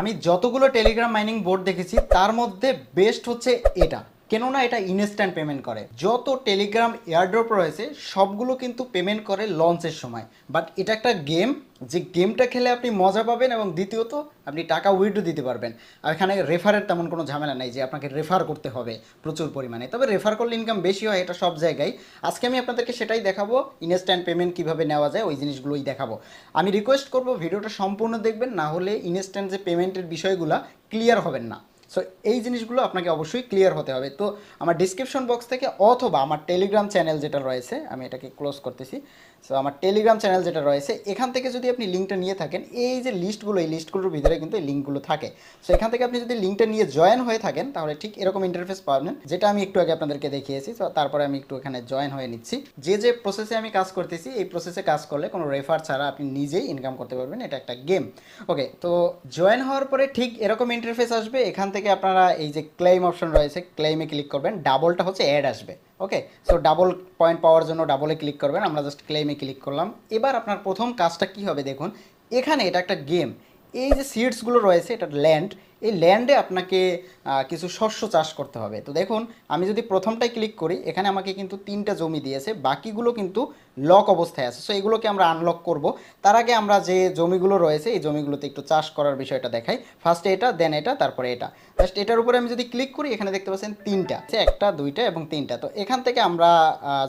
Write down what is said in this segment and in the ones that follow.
আমি যতগুলো Telegram mining board দেখেছি তার মধ্যে বেস্ট হচ্ছে এটা। কেননা এটা ইনস্ট্যান্ট পেমেন্ট করে। যত টেলিগ্রাম এয়ারড্রপ রয়েছে, সবগুলো কিন্তু পেমেন্ট করে লঞ্চের সময়। বাট এটা একটা গেম যে গেমটা খেলে আপনি মজা পাবেন এবং দ্বিতীয়ত, আপনি টাকা উইড্রো দিতে পারবেন। আর এখানে রেফারের তেমন কোনো ঝামেলা নেই, যে আপনাকে রেফার করতে হবে প্রচুর পরিমাণে। তবে রেফার করলে ইনকাম বেশি হয়, এটা সব জায়গায়। আজকে আমি আপনাদেরকে সেটাই দেখাবো ইনস্ট্যান্ট পেমেন্ট কীভাবে নেওয়া যায়, ওই জিনিসগুলোই দেখাবো। আমি রিকোয়েস্ট করব, ভিডিওটা সম্পূর্ণ দেখবেন, না হলে ইনস্ট্যান্ট যে পেমেন্টের বিষয়গুলো ক্লিয়ার হবেন না। সো এই জিনিসগুলো আপনাকে অবশ্যই ক্লিয়ার হতে হবে। তো আমার ডিসক্রিপশন বক্স থেকে অথবা আমার টেলিগ্রাম চ্যানেল যেটা রয়েছে, আমি এটাকে ক্লোজ করতেছি। সো আমার টেলিগ্রাম চ্যানেল যেটা রয়েছে, এখান থেকে যদি আপনি লিঙ্কটা নিয়ে থাকেন, এই যে লিস্টগুলো এই লিস্টগুলোর ভিতরে কিন্তু এই লিঙ্কগুলো থাকে। সো এখান থেকে আপনি যদি লিঙ্কটা নিয়ে জয়েন হয়ে থাকেন, তাহলে ঠিক এরকম ইন্টারফেস পাবেন। যেটা আমি একটু আগে আপনাদেরকে দেখিয়েছি তো তারপরে আমি একটু এখানে জয়েন হয়ে নিচ্ছি। যে যে প্রসেসে আমি কাজ করতেছি, এই প্রসেসে কাজ করলে কোনো রেফার ছাড়া আপনি নিজেই ইনকাম করতে পারবেন। এটা একটা গেম ওকে তো জয়েন হওয়ার পরে ঠিক এরকম ইন্টারফেস আসবে, এখান থেকে আপনারা এই যে ক্লেম অপশন রয়েছে ক্লেমে ক্লিক করবেন ডাবলটা হচ্ছে অ্যাড আসবে okay so double point power জন্য ডাবলে ক্লিক করবেন, আমরা জাস্ট ক্লেমে ক্লিক করলাম। এবার আপনার প্রথম কাজটা কি হবে দেখুন, এখানে এটা একটা গেম এই যে সিডসগুলো রয়েছে এটা ল্যান্ড এই ল্যান্ডে আপনাকে কিছু শস্য চাষ করতে হবে। তো দেখুন, আমি যদি প্রথমটায় ক্লিক করি, এখানে আমাকে কিন্তু তিনটা জমি দিয়েছে, বাকিগুলো কিন্তু লক অবস্থায় আছে। সো এগুলোকে আমরা আনলক করব। তার আগে আমরা যে জমিগুলো রয়েছে, এই জমিগুলোতে একটু চাষ করার বিষয়টা দেখাই। ফার্স্টে এটা দেন এটা, তারপরে এটা। জাস্ট এটার উপরে আমি যদি ক্লিক করি, এখানে দেখতে পাচ্ছেন তিনটা। একটা, দুইটা এবং তিনটা। তো এখান থেকে আমরা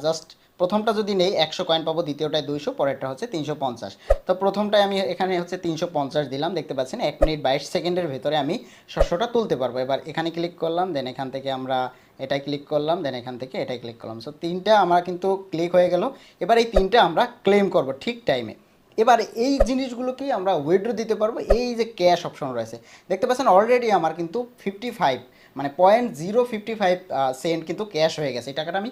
জাস্ট প্রথমটা যদি নেই, একশো কয়েন পাবো, দ্বিতীয়টায় দুইশো, পরেরটা হচ্ছে তিনশো পঞ্চাশ। তো প্রথমটায় আমি এখানে হচ্ছে তিনশো পঞ্চাশ দিলাম, দেখতে পাচ্ছেন, এক মিনিট বাইশ সেকেন্ডের ভেতরে আমি শস্যটা তুলতে পারব। এবার এখানে ক্লিক করলাম দেন এখান থেকে আমরা এটাই ক্লিক করলাম দেন এখান থেকে এটাই ক্লিক করলাম। সো তিনটা আমার কিন্তু ক্লিক হয়ে গেল। এবার এই তিনটা আমরা ক্লেম করব ঠিক টাইমে এবার এই জিনিসগুলোকেই আমরা উইড্রো দিতে পারব, এই যে ক্যাশ অপশন রয়েছে। দেখতে পাচ্ছেন অলরেডি আমার কিন্তু ফিফটি ফাইভ মানে point zero fifty five cent কিন্তু ক্যাশ হয়ে গেছে। এই টাকাটা আমি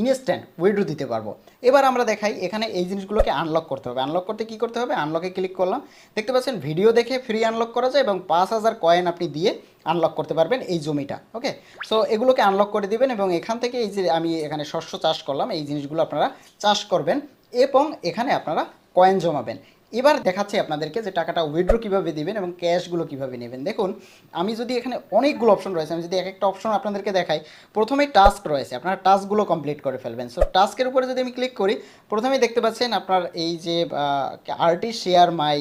ইনস্ট্যান্ট উইড্রো দিতে পারব। এবার আমরা দেখাই, এখানে এই জিনিসগুলোকে আনলক করতে হবে। আনলক করতে কি করতে হবে? আনলকে ক্লিক করলাম। দেখতে পাচ্ছেন ভিডিও দেখে ফ্রি আনলক করা যায় এবং পাঁচ হাজার কয়েন আপনি দিয়ে আনলক করতে পারবেন এই জমিটা ওকে সো এগুলোকে আনলক করে দিবেন এবং এখান থেকে এই যে আমি এখানে শস্য চাষ করলাম, এই জিনিসগুলো আপনারা চাষ করবেন এবং এখানে আপনারা কয়েন জমাবেন। এবার দেখাচ্ছি আপনাদেরকে যে টাকাটা উইড্রো কীভাবে দিবেন এবং ক্যাশগুলো কীভাবে নেবেন। দেখুন, আমি যদি এখানে অনেকগুলো অপশন রয়েছে, আমি যদি এক একটা অপশন আপনাদেরকে দেখাই, প্রথমে টাস্ক রয়েছে, আপনারা টাস্কগুলো কমপ্লিট করে ফেলবেন। সো টাস্কের উপরে যদি আমি ক্লিক করি, প্রথমেই দেখতে পাচ্ছেন আপনার এই যে আর্টি শেয়ার মাই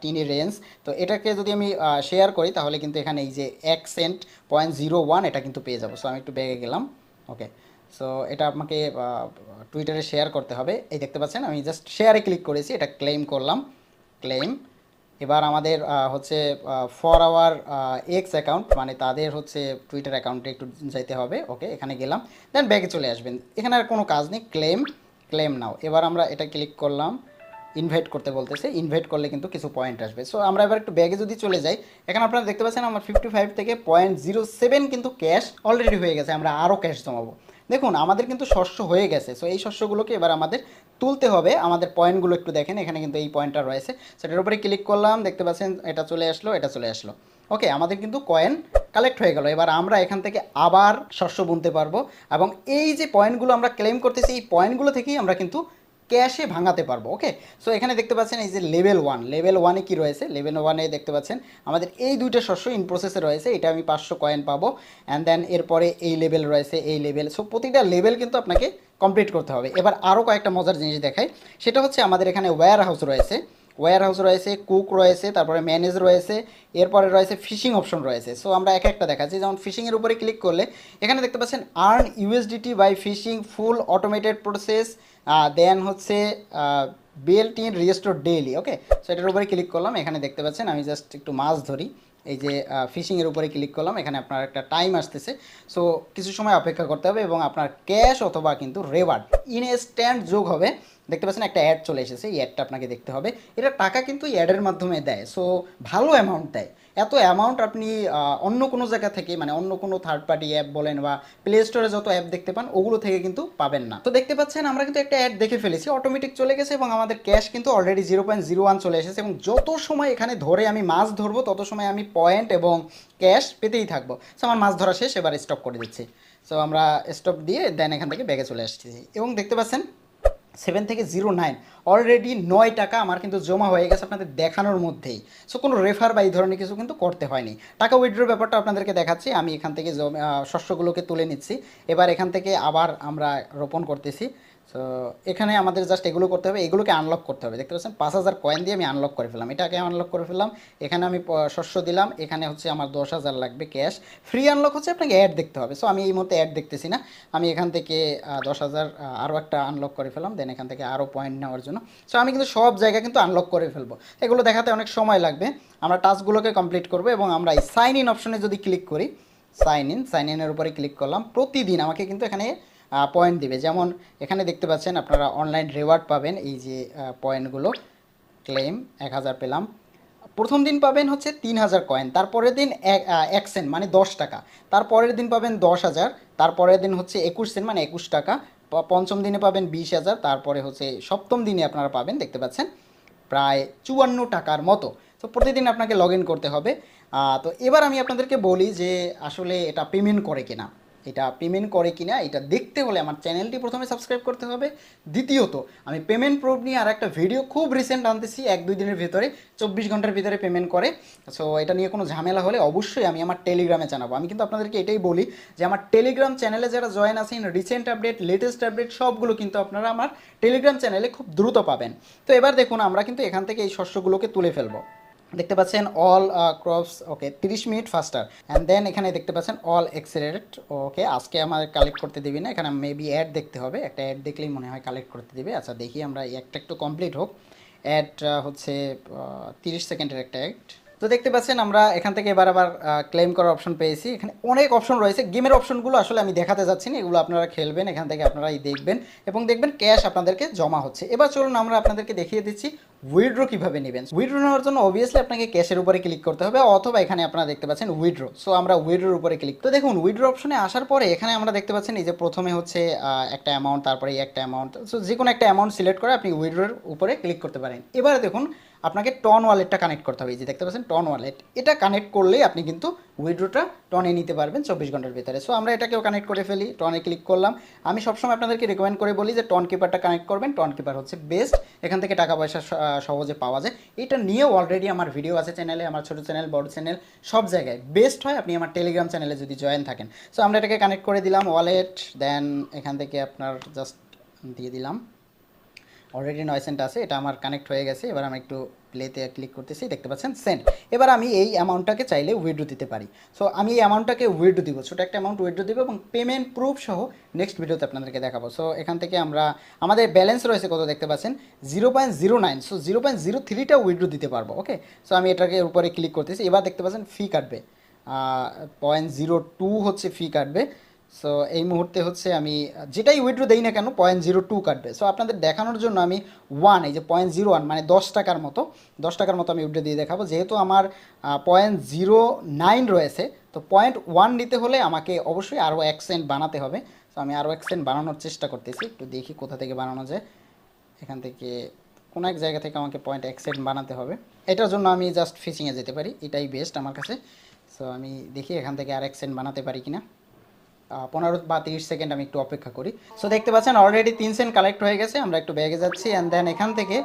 টিনি রেঞ্জ তো এটাকে যদি আমি শেয়ার করি, তাহলে কিন্তু এখানে এই যে এক সেন্ট পয়েন্ট জিরো ওয়ান এটা কিন্তু পেয়ে যাব। সো আমি একটু ব্যাগে গেলাম। ওকে সো এটা আমাকে টুইটারে শেয়ার করতে হবে। এই দেখতে পাচ্ছেন, আমি জাস্ট শেয়ারে ক্লিক করেছি, এটা ক্লেম করলাম। ক্লেম এবার আমাদের হচ্ছে ফর আওয়ার এক্স অ্যাকাউন্ট মানে তাদের হচ্ছে টুইটার অ্যাকাউন্টে একটু যাইতে হবে। ওকে এখানে গেলাম। দেন ব্যাগে চলে আসবেন। এখানে আর কোনো কাজ নেই। ক্লেম ক্লেম নাও এবার আমরা এটা ক্লিক করলাম। ইনভাইট করতে বলতেছে। ইনভাইট করলে কিন্তু কিছু পয়েন্ট আসবে। সো আমরা এবার একটু ব্যাগে যদি চলে যাই, এখানে আপনারা দেখতে পাচ্ছেন, আমার ফিফটি ফাইভ থেকে পয়েন্ট জিরো সেভেন কিন্তু ক্যাশ অলরেডি হয়ে গেছে। আমরা আরও ক্যাশ জমাবো। দেখুন, আমাদের কিন্তু শস্য হয়ে গেছে। সো এই শস্যগুলোকে এবার আমাদের তুলতে হবে। আমাদের পয়েন্টগুলো একটু দেখেন, এখানে কিন্তু এই পয়েন্টটা রয়েছে। সেটার উপরে ক্লিক করলাম, দেখতে পাচ্ছেন, এটা চলে আসলো, এটা চলে আসলো। ওকে আমাদের কিন্তু কয়েন কালেক্ট হয়ে গেল। এবার আমরা এখান থেকে আবার শস্য বুনতে পারব। এবং এই যে পয়েন্টগুলো আমরা ক্লেম করতেছি, এই পয়েন্টগুলো থেকেই আমরা কিন্তু ক্যাশে ভাঙাতে পারব ওকে সো এখানে দেখতে পাচ্ছেন এই যে লেভেল ওয়ান লেভেল ওয়ানে কি রয়েছে? লেভেল ওয়ানে দেখতে পাচ্ছেন আমাদের এই দুইটা শস্য ইন প্রসেসে রয়েছে, এটা আমি পাঁচশো কয়েন পাবো অ্যান্ড দেন এরপরে এই লেভেল রয়েছে, এই লেভেল সো প্রতিটা লেভেল কিন্তু আপনাকে কমপ্লিট করতে হবে। এবার আরও কয়েকটা মজার জিনিস দেখাই, সেটা হচ্ছে আমাদের এখানে ওয়্যার হাউস রয়েছে। ওয়্যার হাউস রয়েছে কুক রয়েছে, তারপরে ম্যানেজ রয়েছে, এরপরে রয়েছে ফিশিং অপশন রয়েছে। সো আমরা এক একটা দেখাচ্ছি। যেমন ফিশিংয়ের উপরে ক্লিক করলে এখানে দেখতে পাচ্ছেন earn USDT by fishing full automated process then হচ্ছে belt in restore daily okay so এটার উপরে ক্লিক করলাম। এখানে দেখতে পাচ্ছেন, আমি জাস্ট একটু মাছ ধরি। এই যে ফিশিংয়ের উপরে ক্লিক করলাম। এখানে আপনার একটা টাইম আসতেছে। সো কিছু সময় অপেক্ষা করতে হবে এবং আপনার ক্যাশ অথবা কিন্তু রেওয়ার্ড ইনস্ট্যান্ট যোগ হবে। দেখতে পাচ্ছেন একটা অ্যাড চলে এসেছে, এই অ্যাডটা আপনাকে দেখতে হবে। এটা টাকা কিন্তু অ্যাডের মাধ্যমে দেয় সো ভালো অ্যামাউন্ট দেয়। এত অ্যামাউন্ট আপনি অন্য কোনো জায়গা থেকে মানে অন্য কোনো থার্ড পার্টি অ্যাপ বলেন বা প্লে স্টোরে যত অ্যাপ দেখতে পান, ওগুলো থেকে কিন্তু পাবেন না। তো দেখতে পাচ্ছেন, আমরা কিন্তু একটা অ্যাড দেখে ফেলেছি অটোমেটিক চলে গেছে এবং আমাদের ক্যাশ কিন্তু already zero point zero one চলে এসেছে এবং যত সময় এখানে ধরে আমি মাছ ধরবো, তত সময় আমি পয়েন্ট এবং ক্যাশ পেতেই থাকব। সো আমার মাছ ধরা শেষ, এবার স্টপ করে দিচ্ছি। সো আমরা স্টপ দিয়ে দেন এখান থেকে ব্যাগে চলে আসছি। এবং দেখতে পাচ্ছেন সেভেন থেকে জিরো নাইন অলরেডি নয় টাকা আমার কিন্তু জমা হয়ে গেছে আপনাদের দেখানোর মধ্যেই। সো কোনো রেফার বা এই ধরনের কিছু কিন্তু করতে হয়নি। টাকা উইথড্রোর ব্যাপারটা আপনাদেরকে দেখাচ্ছি, আমি এখান থেকে শস্যগুলোকে তুলে নিচ্ছি। এবার এখান থেকে আবার আমরা রোপণ করতেছি। সো এখানে আমাদের জাস্ট এগুলো করতে হবে, এগুলোকে আনলক করতে হবে। দেখতে পাচ্ছেন? পাঁচ হাজার কয়েন দিয়ে আমি আনলক করে ফেলাম এটাকে আনলক করে ফেললাম। এখানে আমি শস্য দিলাম। এখানে হচ্ছে আমার দশ হাজার লাগবে ক্যাশ ফ্রি আনলক হচ্ছে আপনাকে অ্যাড দেখতে হবে। সো আমি এই মুহূর্তে অ্যাড দেখতেছি না। আমি এখান থেকে দশ হাজার আরও একটা আনলক করে ফেলাম দেন এখান থেকে আরও পয়েন্ট নেওয়ার জন্য। সো আমি কিন্তু সব জায়গা কিন্তু আনলক করে ফেলব। এগুলো দেখাতে অনেক সময় লাগবে। আমরা টাস্কগুলোকে কমপ্লিট করব এবং আমরা এই সাইন ইন অপশনে যদি ক্লিক করি সাইন ইন সাইন ইনের উপরে ক্লিক করলাম। প্রতিদিন আমাকে কিন্তু এখানে পয়েন্ট দিবে। যেমন এখানে দেখতে পাচ্ছেন আপনারা অনলাইন রিওয়ার্ড পাবেন এই যে পয়েন্টগুলো ক্লেম এক হাজার পেলাম। প্রথম দিন পাবেন হচ্ছে তিন হাজার কয়েন তারপরের দিন এক সেন্ট মানে দশ টাকা। তারপরের দিন পাবেন দশ হাজার। তারপরের দিন হচ্ছে একুশ সেন্ট মানে একুশ টাকা। পঞ্চম দিনে পাবেন বিশ হাজার। তারপরে হচ্ছে সপ্তম দিনে আপনারা পাবেন, দেখতে পাচ্ছেন, প্রায় চুয়ান্ন টাকার মতো। তো প্রতিদিন আপনাকে লগ করতে হবে। তো এবার আমি আপনাদেরকে বলি যে আসলে এটা পেমেন্ট করে কিনা। এটা পেমেন্ট করে কিনা, এটা দেখতে হলে আমার চ্যানেলটি প্রথমে সাবস্ক্রাইব করতে হবে। দ্বিতীয়ত, আমি পেমেন্ট প্রুফ নিয়ে আর একটা ভিডিও খুব রিসেন্ট আনতেছি, এক দুই দিনের ভিতরে, চব্বিশ ঘণ্টার ভিতরে পেমেন্ট করে। সো এটা নিয়ে কোনো ঝামেলা হলে অবশ্যই আমি আমার টেলিগ্রামে জানাব। আমি কিন্তু আপনাদেরকে এটাই বলি যে, আমার টেলিগ্রাম চ্যানেলে যারা জয়েন আছেন রিসেন্ট আপডেট লেটেস্ট আপডেট সবগুলো কিন্তু আপনারা আমার টেলিগ্রাম চ্যানেলে খুব দ্রুত পাবেন। তো এবার দেখুন, আমরা কিন্তু এখান থেকে এই শস্যগুলোকে তুলে ফেলব। দেখতে পাচ্ছেন অল ক্রপস ওকে তিরিশ মিনিট ফাস্টার অ্যান্ড দেন এখানে দেখতে পাচ্ছেন অল এক্সেলেরেট ওকে আজকে আমার কালেক্ট করতে দিবি না, এখানে মেবি অ্যাড দেখতে হবে। একটা অ্যাড দেখলেই মনে হয় কালেক্ট করতে দিবে। আচ্ছা দেখি আমরা একটা একটু কমপ্লিট হোক। অ্যাড হচ্ছে তিরিশ সেকেন্ডের একটা অ্যাড তো দেখতে পাচ্ছেন আমরা এখান থেকে এবার আবার ক্লেম করার অপশন পেয়েছি। এখানে অনেক অপশন রয়েছে। গেমের অপশনগুলো আসলে আমি দেখাতে যাচ্ছি না, এগুলো আপনারা খেলবেন, এখান থেকে আপনারা দেখবেন। এবং দেখবেন ক্যাশ আপনাদেরকে জমা হচ্ছে। এবার চলুন আমরা আপনাদেরকে দেখিয়ে দিচ্ছি উইড্রো কীভাবে নেবেন? উইড্রো নেওয়ার জন্য অবভিয়াসলি আপনাকে ক্যাশের উপরে ক্লিক করতে হবে, অথবা এখানে আপনারা দেখতে পাচ্ছেন উইড্রো সো আমরা উইড্রোর উপরে ক্লিক তো দেখুন উইড্রো অপশনে আসার পরে এখানে আমরা দেখতে পাচ্ছেন এই যে প্রথমে হচ্ছে একটা অ্যামাউন্ট তারপরে একটা অ্যামাউন্ট সো যে কোনো একটা অ্যামাউন্ট সিলেক্ট করে আপনি উইড্রোর উপরে ক্লিক করতে পারেন। এবারে দেখুন, আপনাকে টন ওয়ালেটটা কানেক্ট করতে হবে। এই যে দেখতে পাচ্ছেন টন ওয়ালেট এটা কানেক্ট করলেই আপনি কিন্তু উইড্রোটা টনে নিতে পারবেন চব্বিশ ঘণ্টার ভিতরে। সো আমরা এটাকেও কানেক্ট করে ফেলি, টনে ক্লিক করলাম। আমি সবসময় আপনাদেরকে রেকমেন্ড করে বলি যে টন কিপারটা কানেক্ট করবেন টন কিপার হচ্ছে বেস্ট এখান থেকে টাকা পয়সা সহজে পাওয়া যায়। এটা নিয়েও অলরেডি আমার ভিডিও আছে চ্যানেলে আমার ছোটো চ্যানেল বড় চ্যানেল সব জায়গায়। বেস্ট হয় আপনি আমার টেলিগ্রাম চ্যানেলে যদি জয়েন থাকেন। সো আমরা এটাকে কানেক্ট করে দিলাম ওয়ালেট দেন এখান থেকে আপনার জাস্ট দিয়ে দিলাম। অলরেডি নয় সেন্ট আছে, এটা আমার কানেক্ট হয়ে গেছে, এবার আমি একটু প্লেতে ক্লিক করতেছি, দেখতে পাচ্ছেন? সেন্ট এবার আমি এই অ্যামাউন্টটাকে চাইলে উইড্রো দিতে পারি। সো আমি এই অ্যামাউন্টটাকে উইড্রো দিব। ছোটো একটা অ্যামাউন্ট উইড্রো দিব এবং পেমেন্ট প্রুফ সহ নেক্সট ভিডিওতে আপনাদেরকে দেখাবো। সো এখান থেকে আমরা, আমাদের ব্যালেন্স রয়েছে কত দেখতে পাচ্ছেন? Zero point zero nine so zero point zero থ্রিটা উইড্রো দিতে পারব ওকে সো আমি এটাকে উপরে ক্লিক করতেছি। এবার দেখতে পাচ্ছেন ফি কাটবে। পয়েন্ট জিরো টু হচ্ছে ফি কাটবে। সো এই মুহূর্তে হচ্ছে আমি, যেটাই উইড্রো দেই না কেন পয়েন্ট জিরো টু কাটবে সো আপনাদের দেখানোর জন্য আমি ওয়ান এই যে পয়েন্ট জিরো ওয়ান মানে দশ টাকার মতো, দশ টাকার মতো আমি উইড্রো দিয়ে দেখাবো। যেহেতু আমার পয়েন্ট জিরো নাইন রয়েছে, তো পয়েন্ট ওয়ান নিতে হলে আমাকে অবশ্যই আরও এক সেন্ট বানাতে হবে। সো আমি আরও এক সেন্ট বানানোর চেষ্টা করতেছি। একটু দেখি কোথা থেকে বানানো যায়। এখান থেকে কোনো এক জায়গা থেকে আমাকে পয়েন্ট এক সেন্ট বানাতে হবে। এটার জন্য আমি জাস্ট ফিশিংয়ে যেতে পারি। এটাই বেস্ট আমার কাছে। সো আমি দেখি এখান থেকে আর এক সেন্ট বানাতে পারি কিনা। পনেরো বা তিরিশ সেকেন্ড আমি একটু অপেক্ষা করি। সো দেখতে পাচ্ছেন অলরেডি তিন সেন্ট কালেক্ট হয়ে গেছে, আমরা একটু ব্যাগে যাচ্ছি অ্যান্ড দেন এখান থেকে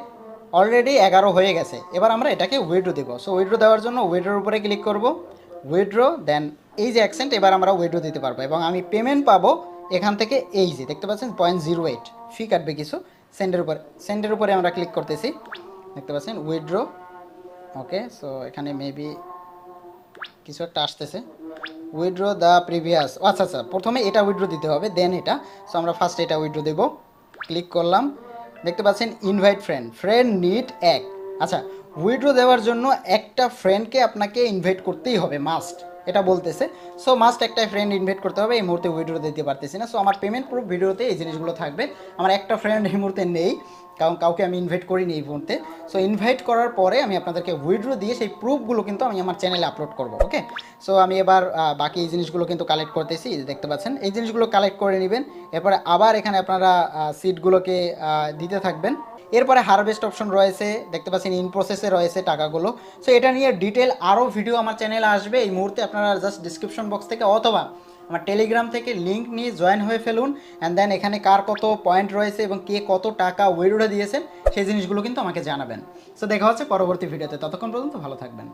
অলরেডি এগারো হয়ে গেছে। এবার আমরা এটাকে উইড্রো দেবো। সো উইড্রো দেওয়ার জন্য উইড্রোর উপরে ক্লিক করব। উইড্রো দেন এই যে অ্যাকসেন্ট এবার আমরা উইড্রো দিতে পারব। এবং আমি পেমেন্ট পাবো এখান থেকে এই যে, দেখতে পাচ্ছেন পয়েন্ট জিরো এইট ফি কাটবে কিছু। সেন্ডের উপরে সেন্ডের উপরে আমরা ক্লিক করতেছি। দেখতে পাচ্ছেন উইড্রো ওকে সো এখানে মেবি কিছু একটা আসতেছে। উইড্রো দ্য প্রিভিয়াস আচ্ছা আচ্ছা প্রথমে এটা উইড্রো দিতে হবে দেন এটা। সো আমরা ফার্স্ট এটা উইড্রো দেব। ক্লিক করলাম। দেখতে পাচ্ছেন ইনভাইট ফ্রেন্ড ফ্রেন্ড নিট এক। আচ্ছা উইড্রো দেওয়ার জন্য একটা ফ্রেন্ডকে আপনাকে ইনভাইট করতেই হবে মাস্ট এটা বলতেছে। সো মাস্ট একটা ফ্রেন্ড ইনভাইট করতে হবে, এই মুহূর্তে উইড্রো দিতে পারতেছি না। সো আমার পেমেন্ট প্রুফ ভিডিওতে এই জিনিসগুলো থাকবে। আমার একটা ফ্রেন্ড এই মুহূর্তে নেই, কারণ কাউকে আমি ইনভাইট করিনি এই মুহূর্তে। সো ইনভাইট করার পরে আমি আপনাদেরকে উইড্রো দিয়ে সেই প্রুফগুলো কিন্তু আমি আমার চ্যানেলে আপলোড করব ওকে সো আমি এবার বাকি এই জিনিসগুলো কিন্তু কালেক্ট করতেছি দেখতে পাচ্ছেন। এই জিনিসগুলো কালেক্ট করে নেবেন, এরপরে আবার এখানে আপনারা সিটগুলোকে দিতে থাকবেন। এরপরে হারভেস্ট অপশন রয়েছে, দেখতে পাচ্ছেন ইন প্রসেসে রয়েছে টাকাগুলো। সো এটা নিয়ে ডিটেল আরও ভিডিও আমার চ্যানেলে আসবে। এই মুহূর্তে আপনারা জাস্ট ডিসক্রিপশন বক্স থেকে অথবা আমার টেলিগ্রাম থেকে লিঙ্ক নিয়ে জয়েন হয়ে ফেলুন। অ্যান্ড দেন এখানে কার কত পয়েন্ট রয়েছে এবং কে কত টাকা উইড্রো দিয়েছেন, সেই জিনিসগুলো কিন্তু আমাকে জানাবেন। সো দেখা হচ্ছে পরবর্তী ভিডিওতে ততক্ষণ পর্যন্ত ভালো থাকবেন।